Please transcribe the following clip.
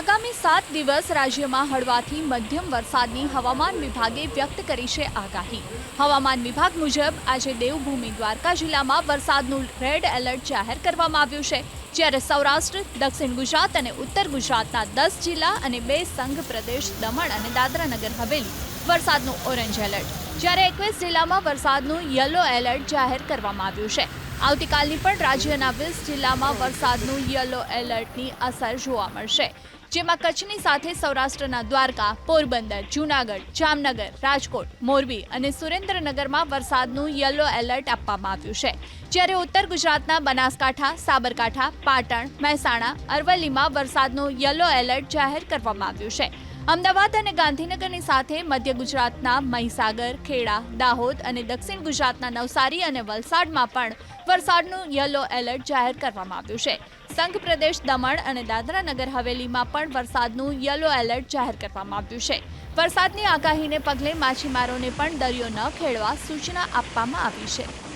આગામી સાત દિવસ રાજ્યમાં હળવાથી મધ્યમ વરસાદની હવામાન વિભાગે વ્યક્ત કરી છે આગાહી. હવામાન વિભાગ મુજબ, આજે દેવભૂમિ દ્વારકા જિલ્લામાં વરસાદનું રેડ એલર્ટ જાહેર કરવામાં આવ્યું છે, જ્યારે સૌરાષ્ટ્ર, દક્ષિણ ગુજરાત અને ઉત્તર ગુજરાતના દસ જિલ્લા અને બે સંઘ પ્રદેશ દમણ અને દાદરા નગર હવેલી વરસાદનું ઓરેન્જ એલર્ટ. જ્યારે એકવીસ જિલ્લામાં વરસાદનું યલો એલર્ટ જાહેર કરવામાં આવ્યું છે આવતીકાલની પણ રાજ્યના વીસ જિલ્લામાં વરસાદનું યલો એલર્ટની અસર જોવા મળશે. જેમાં કચ્છની સાથે સૌરાષ્ટ્રના દ્વારકા, પોરબંદર, જૂનાગઢ, જામનગર, રાજકોટ, મોરબી અને સુરેન્દ્રનગરમાં વરસાદનું યલો એલર્ટ આપવામાં આવ્યું છે. જ્યારે ઉત્તર ગુજરાતના બનાસકાંઠા, સાબરકાંઠા, પાટણ, મહેસાણા, અરવલ્લીમાં વરસાદનું યલો એલર્ટ જાહેર કરવામાં આવ્યું છે. અમદાવાદ અને ગાંધીનગરની સાથે મધ્ય ગુજરાતના મહીસાગર, ખેડા, દાહોદ અને દક્ષિણ ગુજરાતના નવસારી અને વલસાડમાં પણ વરસાદનું યલો એલર્ટ જાહેર કરવામાં આવ્યું છે. સંઘ પ્રદેશ દમણ અને દાદરા નગર હવેલીમાં પણ વરસાદનું યલો એલર્ટ જાહેર કરવામાં આવ્યું છે. વરસાદની આગાહીને પગલે માછીમારોને પણ દરિયો ન ખેડવા સૂચના આપવામાં આવી છે.